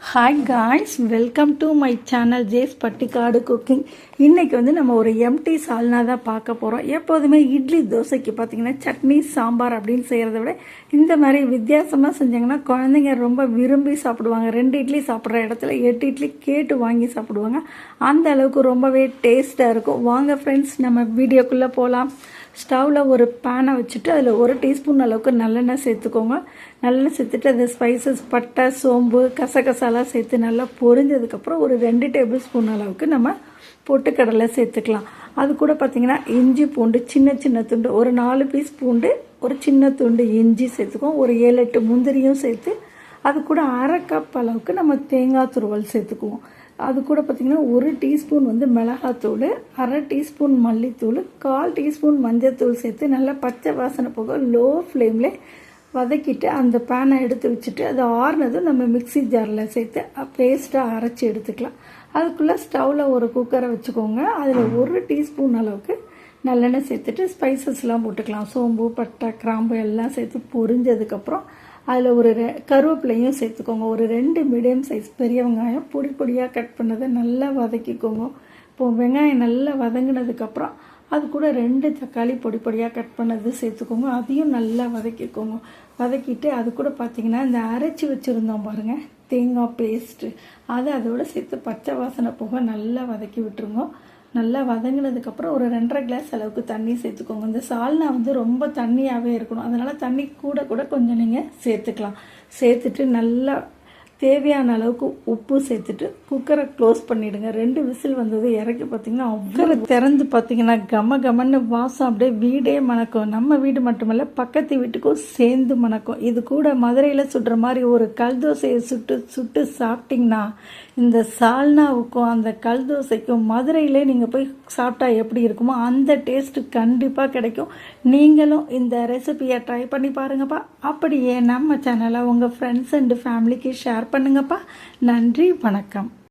Hi guys welcome to my channel Jes Pattikadu cooking இன்றைக்கி வந்து நம்ம ஒரு எம்டி சால்னா தான் பார்க்க போகிறோம் எப்போதுமே இட்லி தோசைக்கு பார்த்தீங்கன்னா சட்னி சாம்பார் அப்படின்னு செய்கிறத விட இந்த மாதிரி வித்தியாசமாக செஞ்சாங்கன்னா குழந்தைங்க ரொம்ப விரும்பி சாப்பிடுவாங்க. ரெண்டு இட்லி சாப்பிட்ற இடத்துல எட்டு இட்லி கேட்டு வாங்கி சாப்பிடுவாங்க. அந்த அளவுக்கு ரொம்பவே டேஸ்ட்டாக இருக்கும். வாங்க ஃப்ரெண்ட்ஸ் நம்ம வீடியோக்குள்ளே போகலாம் ஸ்டவ்வில் ஒரு பேனை வச்சுட்டு அதில் ஒரு டீஸ்பூன் அளவுக்கு நல்லெண்ணெய் சேர்த்துக்கோங்க. நல்லெண்ணெய் சேர்த்துட்டு அது ஸ்பைசஸ் பட்டை சோம்பு கசகசாலாம் சேர்த்து நல்லா பொரிஞ்சதுக்கப்புறம் ஒரு ரெண்டு டேபிள் ஸ்பூன் அளவுக்கு நம்ம பொட்டுக்கடலை சேர்த்துக்கலாம். அது கூட பார்த்திங்கன்னா இஞ்சி பூண்டு சின்ன சின்ன துண்டு ஒரு நாலு பீஸ் பூண்டு ஒரு சின்ன துண்டு இஞ்சி சேர்த்துக்குவோம். ஒரு ஏழு எட்டு முந்திரியும் சேர்த்து அது கூட அரை கப் அளவுக்கு நம்ம தேங்காய் துருவல் சேர்த்துக்குவோம். அது கூட பார்த்திங்கன்னா ஒரு டீஸ்பூன் வந்து மிளகாத்தூள் அரை டீஸ்பூன் மல்லித்தூள் கால் டீஸ்பூன் மஞ்சத்தூள் சேர்த்து நல்லா பச்சை வாசனை போக லோ ஃப்ளேமில் வதக்கிட்டு அந்த பேனை எடுத்து வச்சுட்டு அது ஆறுனதும் நம்ம மிக்சி ஜாரில் சேர்த்து பேஸ்ட்டாக அரைச்சி எடுத்துக்கலாம். அதுக்குள்ளே ஸ்டவ்வில் ஒரு குக்கரை வச்சுக்கோங்க. அதில் ஒரு டீஸ்பூன் அளவுக்கு நல்லெண்ணெய் சேர்த்துட்டு ஸ்பைசஸ்லாம் போட்டுக்கலாம். சோம்பு பட்டை கிராம்பு எல்லாம் சேர்த்து பொரிஞ்சதுக்கப்புறம் அதில் ஒரு ரெ கருவேப்பிலையும் சேர்த்துக்கோங்க. ஒரு ரெண்டு மீடியம் சைஸ் பெரிய வெங்காயம் பொடி பொடியாக கட் பண்ணதை நல்லா வதக்கிக்கோங்க. இப்போது வெங்காயம் நல்லா வதங்கினதுக்கப்புறம் அது கூட ரெண்டு தக்காளி பொடி பொடியாக கட் பண்ணது சேர்த்துக்கோங்க. அதையும் நல்லா வதக்கிக்கோங்க. வதக்கிட்டு அது கூட பார்த்திங்கன்னா இந்த அரைச்சி வச்சுருந்தோம் பாருங்கள் தேங்காய் பேஸ்ட்டு அதை அதோட சேர்த்து பச்சை வாசனை போக நல்லா வதக்கி விட்டுருங்க. நல்லா வதங்கினதுக்கப்புறம் ஒரு ரெண்டரை கிளாஸ் அளவுக்கு தண்ணி சேர்த்துக்கோங்க. இந்த சால்னா வந்து ரொம்ப தண்ணியாகவே இருக்கணும். அதனால் தண்ணி கூட கூட கொஞ்சம் நீங்கள் சேர்த்துக்கலாம். சேர்த்துட்டு நல்லா தேவையான அளவுக்கு உப்பு சேர்த்துட்டு குக்கரை க்ளோஸ் பண்ணிவிடுங்க ரெண்டு விசில் வந்தது இறக்கி பார்த்தீங்கன்னா அவ்வளோ திறந்து பார்த்தீங்கன்னா கம கமன்னு வாசம் அப்படியே வீடே மணக்கும். நம்ம வீடு மட்டுமல்ல பக்கத்து வீட்டுக்கும் சேர்ந்து மணக்கும். இது கூட மதுரையில் சுடுற மாதிரி ஒரு கல் தோசையை சுட்டு சுட்டு சாப்பிட்டிங்கன்னா இந்த சால்னாவுக்கும் அந்த கல் தோசைக்கும் மதுரையிலே நீங்கள் போய் சாப்பிட்டா எப்படி இருக்குமோ அந்த டேஸ்ட்டு கண்டிப்பாக கிடைக்கும். நீங்களும் இந்த ரெசிபியை ட்ரை பண்ணி பாருங்கப்பா. அப்படியே நம்ம சேனலை உங்கள் ஃப்ரெண்ட்ஸ் அண்டு ஃபேமிலிக்கு ஷேர் பண்ணுங்கப்பா. நன்றி வணக்கம்.